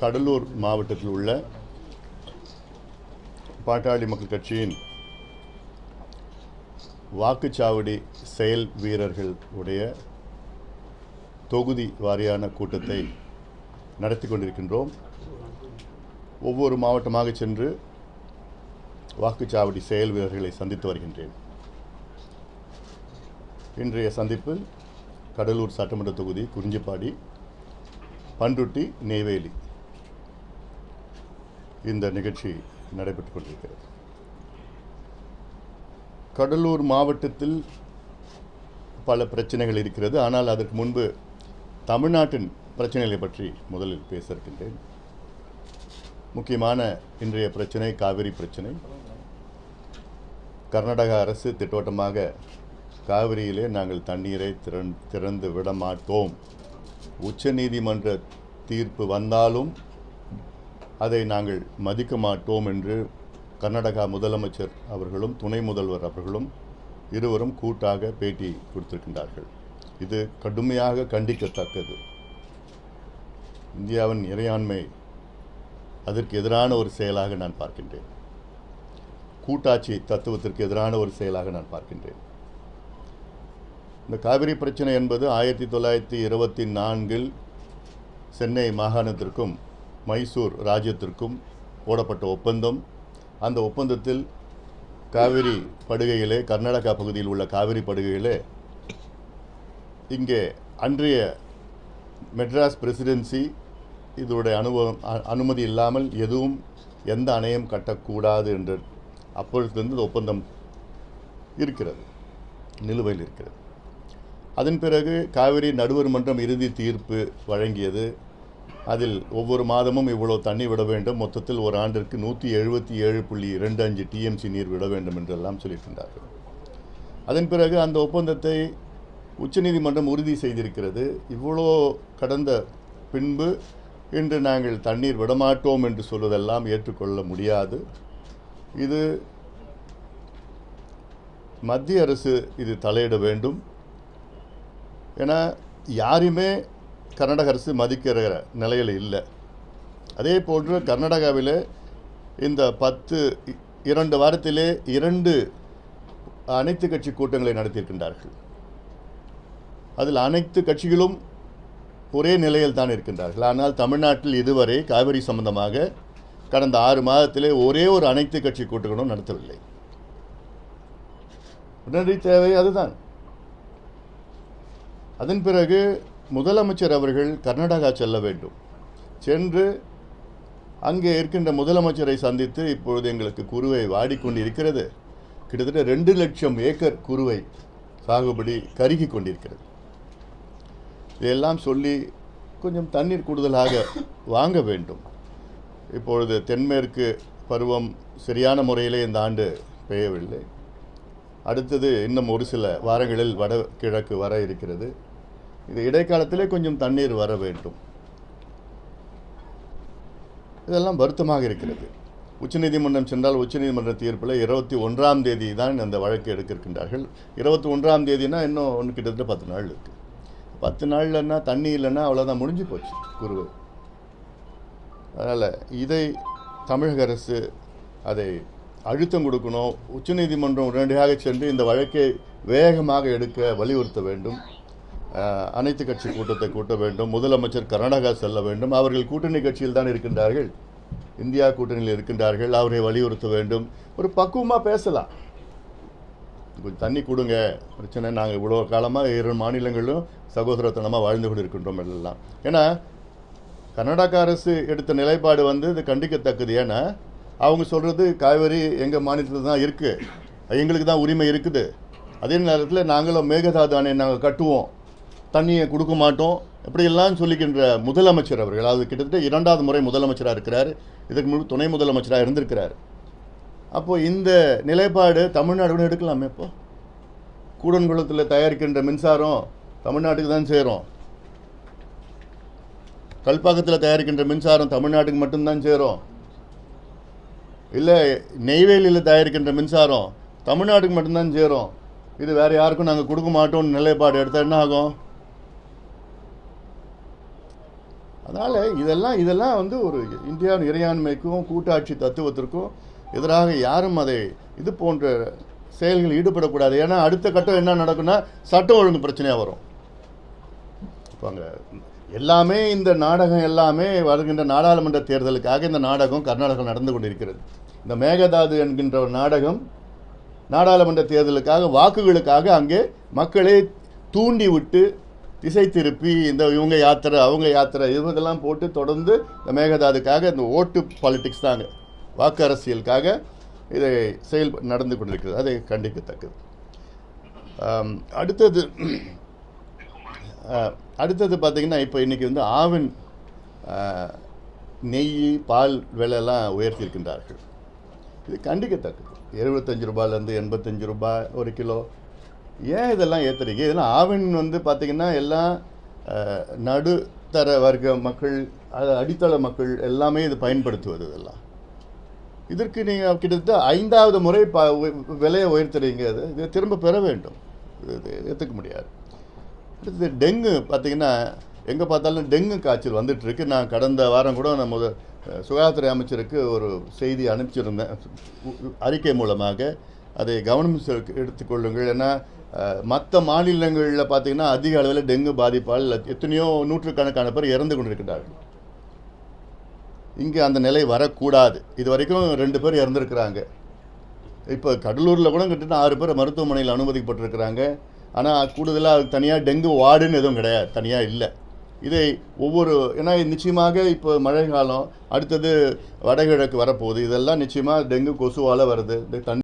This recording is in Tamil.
கடலூர் மாவட்டத்தில் உள்ள பாட்டாளி மக்கள் கட்சியின் வாக்குச்சாவடி செயல் வீரர்கள் உடைய தொகுதி வாரியான கூட்டத்தை நடத்தி கொண்டிருக்கின்றோம். ஒவ்வொரு மாவட்டமாக சென்று வாக்குச்சாவடி செயல் வீரர்களை சந்தித்து வருகின்றேன். இன்றைய சந்திப்பில் கடலூர் சட்டமன்ற தொகுதி குறிஞ்சிப்பாடி பண்ருட்டி நெய்வேலி. இந்த நிகழ்ச்சி நடைபெற்று கொண்டிருக்கிறது. கடலூர் மாவட்டத்தில் பல பிரச்சனைகள் இருக்கிறது. ஆனால் அதற்கு முன்பு தமிழ்நாட்டின் பிரச்சனைகளை பற்றி முதலில் பேச இருக்கின்றேன். முக்கியமான இன்றைய பிரச்சனை காவிரி பிரச்சனை. கர்நாடக அரசு திட்டவட்டமாக காவிரியிலே நாங்கள் தண்ணீரை திறன் திறந்து விட மாட்டோம். உச்சநீதிமன்ற தீர்ப்பு வந்தாலும் அதை நாங்கள் மதிக்க மாட்டோம் என்று கர்நாடகா முதலமைச்சர் அவர்களும் துணை முதல்வர் அவர்களும் இருவரும் கூட்டாக பேட்டி கொடுத்திருக்கின்றார்கள். இது கடுமையாக கண்டிக்கத்தக்கது. இந்தியாவின் இறையாண்மை அதற்கு எதிரான ஒரு செயலாக நான் பார்க்கின்றேன். கூட்டாட்சி தத்துவத்திற்கு எதிரான ஒரு செயலாக நான் பார்க்கின்றேன். இந்த காவிரி பிரச்சனை என்பது ஆயிரத்தி தொள்ளாயிரத்தி இருபத்தி நான்கில் சென்னை மாகாணத்திற்கும் மைசூர் ராஜ்யத்திற்கும் போடப்பட்ட ஒப்பந்தம். அந்த ஒப்பந்தத்தில் காவிரி படுகையிலே கர்நாடகா பகுதியில் உள்ள காவிரி படுகையிலே இங்கே அன்றைய மெட்ராஸ் பிரசிடென்சி இதனுடைய அனுபவம் அ- அனுமதி இல்லாமல் எதுவும் எந்த அணையும் கட்டக்கூடாது என்று அப்பொழுதுலேருந்து இந்த ஒப்பந்தம் இருக்கிறது நிலுவையில் இருக்கிறது. அதன் பிறகு காவிரி நடுவர் மன்றம் இறுதி தீர்ப்பு வழங்கியது. அதில் ஒவ்வொரு மாதமும் இவ்வளோ தண்ணி விட வேண்டும். மொத்தத்தில் ஒரு ஆண்டிற்கு நூற்றி எழுபத்தி ஏழு புள்ளி இரண்டு அஞ்சு டிஎம்சி நீர் விட வேண்டும் என்றெல்லாம் சொல்லியிருக்கின்றார்கள். அதன் பிறகு அந்த ஒப்பந்தத்தை உச்சநீதிமன்றம் உறுதி செய்திருக்கிறது. இவ்வளோ கடந்த பின்பு இன்று நாங்கள் தண்ணீர் விடமாட்டோம் என்று சொல்வதெல்லாம் ஏற்றுக்கொள்ள முடியாது. இது மத்திய அரசு இது தலையிட வேண்டும். ஏன்னா யாரையுமே கர்நாடக அரசு மதிக்கிற நிலையில் இல்லை. அதே போன்று கர்நாடகாவில் இந்த பத்து இரண்டு வாரத்திலே இரண்டு அனைத்து கட்சி கூட்டங்களை நடத்தியிருக்கின்றார்கள். அதில் அனைத்து கட்சிகளும் ஒரே நிலையில் தான் இருக்கின்றார்கள். ஆனால் தமிழ்நாட்டில் இதுவரை காவிரி சம்பந்தமாக கடந்த ஆறு மாதத்திலே ஒரே ஒரு அனைத்து கட்சி கூட்டங்களும் நடத்தவில்லை. உடனடி தேவை அதுதான். அதன் பிறகு முதலமைச்சர் அவர்கள் கர்நாடகா செல்ல வேண்டும். சென்று அங்கே இருக்கின்ற முதலமைச்சரை சந்தித்து இப்பொழுது எங்களுக்கு குருவை வாடிக்கொண்டு இருக்கிறது கிட்டத்தட்ட ரெண்டு லட்சம் ஏக்கர் குருவை சாகுபடி கருகி கொண்டிருக்கிறது. இதையெல்லாம் சொல்லி கொஞ்சம் தண்ணீர் கூடுதலாக வாங்க வேண்டும். இப்பொழுது தென்மேற்கு பருவம் சரியான முறையிலே இந்த ஆண்டு பெய்யவில்லை. அடுத்தது இன்னும் ஒரு சில வாரங்களில் வட கிழக்கு வர இருக்கிறது. இது இடைக்காலத்திலே கொஞ்சம் தண்ணீர் வர வேண்டும். இதெல்லாம் வருத்தமாக இருக்கிறது. உச்சநீதிமன்றம் சென்றால் உச்சநீதிமன்ற தீர்ப்பில் இருபத்தி ஒன்றாம் தேதி தான் அந்த வழக்கு எடுக்க இருக்கின்றார்கள் இருபத்தி ஒன்றாம் தேதினா இன்னும் ஒன்று கிட்டத்தட்ட பத்து நாள் இருக்குது பத்து நாள்லன்னா தண்ணி இல்லைன்னா அவ்வளோதான் முடிஞ்சு போச்சு குருவு. அதனால் இதை தமிழக அரசு அதை அழுத்தம் கொடுக்கணும். உச்சநீதிமன்றம் உடனடியாக சென்று இந்த வழக்கை வேகமாக எடுக்க வலியுறுத்த வேண்டும். அனைத்து கட்சி கூட்டத்தை கூட்ட வேண்டும். முதலமைச்சர் கர்நாடகா செல்ல வேண்டும். அவர்கள் கூட்டணி கட்சியில் தான் இருக்கின்றார்கள். இந்தியா கூட்டணியில் இருக்கின்றார்கள். அவரை வலியுறுத்த வேண்டும். ஒரு பக்குவமாக பேசலாம். கொஞ்சம் தண்ணி கொடுங்க. பிரச்சனை நாங்கள் இவ்வளோ காலமாக இரு மாநிலங்களிலும் சகோதரத்தனமாக வாழ்ந்து கொண்டு இருக்கின்றோம் எல்லாம். ஏன்னா கர்நாடக அரசு எடுத்த நிலைப்பாடு வந்து இது கண்டிக்கத்தக்கது. ஏன்னா அவங்க சொல்கிறது காவேரி எங்கள் மாநிலத்தில் தான் இருக்குது எங்களுக்கு தான் உரிமை இருக்குது. அதே நேரத்தில் நாங்களும் மேகதாது அணை நாங்கள் கட்டுவோம். தண்ணியை கொடுக்க மாட்டோம். இப்படியெல்லாம் சொல்லிக்கின்ற முதலமைச்சர் அவர்கள் அது கிட்டத்தட்ட இரண்டாவது முறை முதலமைச்சராக இருக்கிறார். இதற்கு முன்பு துணை முதலமைச்சராக இருந்திருக்கிறார். அப்போது இந்த நிலைப்பாடு தமிழ்நாடு எடுக்கலாமே இப்போ கூடன்குளத்தில் தயாரிக்கின்ற மின்சாரம் தமிழ்நாட்டுக்கு தான் சேரும். கல்பாக்கத்தில் தயாரிக்கின்ற மின்சாரம் தமிழ்நாட்டுக்கு மட்டும்தான் சேரும். இல்லை நெய்வேலியில் தயாரிக்கின்ற மின்சாரம் தமிழ்நாட்டுக்கு மட்டும்தான் சேரும். இது வேறு யாருக்கும் நாங்கள் கொடுக்க மாட்டோம்னு நிலைப்பாடு எடுத்தால் என்ன ஆகும்? அதனால் இதெல்லாம் இதெல்லாம் வந்து ஒரு இந்தியாவின் இறையாண்மைக்கும் கூட்டாட்சி தத்துவத்திற்கும் எதிராக யாரும் அதை இது போன்ற செயல்களில் ஈடுபடக்கூடாது. ஏன்னா அடுத்த கட்டம் என்ன நடக்கும்னா சட்டம் ஒழுங்கு பிரச்சனையாக வரும். இப்போ அங்கே எல்லாமே இந்த நாடகம் எல்லாமே வருகின்ற நாடாளுமன்ற தேர்தலுக்காக இந்த நாடகம் கர்நாடகம் நடந்து கொண்டிருக்கிறது. இந்த மேகதாது என்கின்ற ஒரு நாடகம் நாடாளுமன்ற தேர்தலுக்காக வாக்குகளுக்காக அங்கே மக்களை தூண்டி விட்டு திசை திருப்பி இந்த இவங்க யாத்திரை அவங்க யாத்திரை இவங்கெல்லாம் போட்டு தொடர்ந்து இந்த மேகதாதுக்காக இந்த ஓட்டு பாலிட்டிக்ஸ் தாங்க. வாக்கு அரசியலுக்காக இதை செயல் நடந்து கொண்டிருக்கிறது. அதை கண்டிக்கத்தக்கது. அடுத்தது அடுத்தது பார்த்திங்கன்னா இப்போ இன்றைக்கி வந்து ஆவின் நெய் பால் விலையெல்லாம் உயர்த்தியிருக்கின்றார்கள். இது கண்டிக்கத்தக்கது. எழுபத்தஞ்சு ரூபாயிலேருந்து எண்பத்தஞ்சு ரூபாய் ஒரு கிலோ ஏன் இதெல்லாம் ஏற்றுறீங்க இதெல்லாம் ஆவின் வந்து பார்த்திங்கன்னா எல்லாம் நடுத்தர வர்க்க மக்கள் அடித்தள மக்கள் எல்லாமே இது பயன்படுத்துவது இதெல்லாம். இதற்கு நீங்கள் கிட்டத்தட்ட ஐந்தாவது முறை ப விலையை உயர்த்துறீங்க அது. இதை திரும்ப பெற வேண்டும். இது ஏற்றுக்க முடியாது. அடுத்தது டெங்கு பார்த்தீங்கன்னா எங்கே பார்த்தாலும் டெங்கு காய்ச்சல் வந்துட்டுருக்கு. நான் கடந்த வாரம் கூட நான் முத சுகாதாரத்துறை அமைச்சருக்கு ஒரு செய்தி அனுப்பிச்சிருந்தேன். அறிக்கை மூலமாக. அதை கவனம் எடுத்துக்கொள்ளுங்கள் ஏன்னா மற்ற மாநிலங்களில் பார்த்தீங்கன்னா அதிக அளவில் டெங்கு பாதிப்பால் எத்தனையோ நூற்றுக்கணக்கான பேர் இறந்து கொண்டிருக்கிறார்கள். இங்கே அந்த நிலை வரக்கூடாது. இது வரைக்கும் ரெண்டு பேர் இறந்துருக்கிறாங்க. இப்போ கடலூரில் கூட கிட்டத்தட்ட ஆறு பேர் மருத்துவமனையில் அனுமதிக்கப்பட்டிருக்கிறாங்க. ஆனால் கூடுதலாக தனியாக டெங்கு வார்டுன்னு எதுவும் கிடையாது. தனியாக இல்லை. இதை ஒவ்வொரு ஏன்னா இது நிச்சயமாக இப்போ மழை காலம் அடுத்தது வடகிழக்கு வரப்போகுது. இதெல்லாம் நிச்சயமாக டெங்கு கொசுவால் வருது. தண்ணி